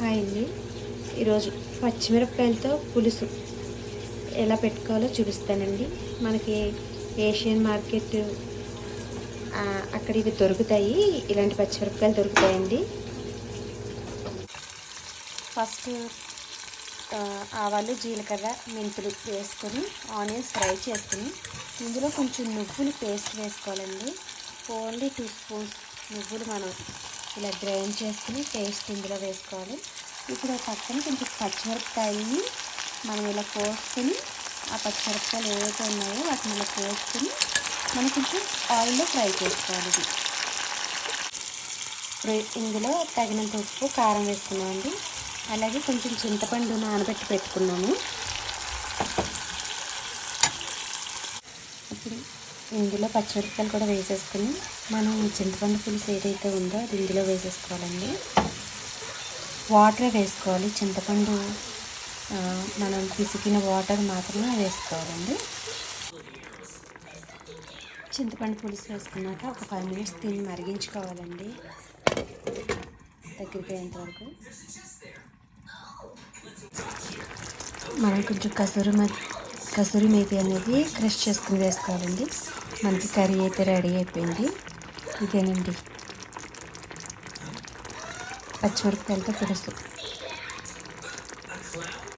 Hi అండి ఈరోజు పచ్చిమిరపకాయలతో పులుసు ఎలా పెట్టుకోవాలో చూపిస్తానండి. మనకి ఏషియన్ మార్కెట్ అక్కడ ఇవి దొరుకుతాయి. ఇలాంటి పచ్చిమిరపకాయలు దొరుకుతాయండి. ఫస్ట్ ఆవాలు జీలకర్ర మెంతులు వేసుకొని ఆనియన్స్ ఫ్రై చేసుకుని ఇందులో కొంచెం నువ్వులు పేస్ట్ వేసుకోవాలండి. ఓన్లీ టూ స్పూన్స్ నువ్వులు మనం ఇలా గ్రైండ్ చేసుకుని పేస్ట్ ఇందులో వేసుకోవాలి. ఇప్పుడు పక్కన కొంచెం పచ్చిమిరపకాయలని మనం ఇలా కోసుకుని ఆ పచ్చిమిరపకాయలు ఏవైతే ఉన్నాయో వాటిని ఇలా కోసుకుని మనం కొంచెం ఆయిల్లో ఫ్రై చేసుకోవాలి ఇది. ఇందులో తగినంత ఉప్పు కారం వేసుకున్నామండి అలాగే కొంచెం చింతపండు నానబెట్టి పెట్టుకున్నాము. ఇప్పుడు ఇందులో పచ్చిమిరపకాయలు కూడా వేసేసుకుని మనం చింతపండు పులుసు ఏదైతే ఉందో అది ఇందులో వేసేసుకోవాలండి. వాటరే వేసుకోవాలి. చింతపండు మనం పిసికిన వాటర్ మాత్రమే వేసుకోవాలండి. చింతపండు పులుసు వేసుకున్నాక ఒక ఫైవ్ మినిట్స్ దీన్ని మరిగించుకోవాలండి. దగ్గరికి అయ్యేంత వరకు. మనం కొంచెం కసూరి మె కసూరి మేతి అనేది క్రష్ చేసుకుని వేసుకోవాలండి. మనకి కర్రీ అయితే రెడీ అయిపోయింది. ఇదేనండి పచ్చిమిరపకాయలతో పులుసు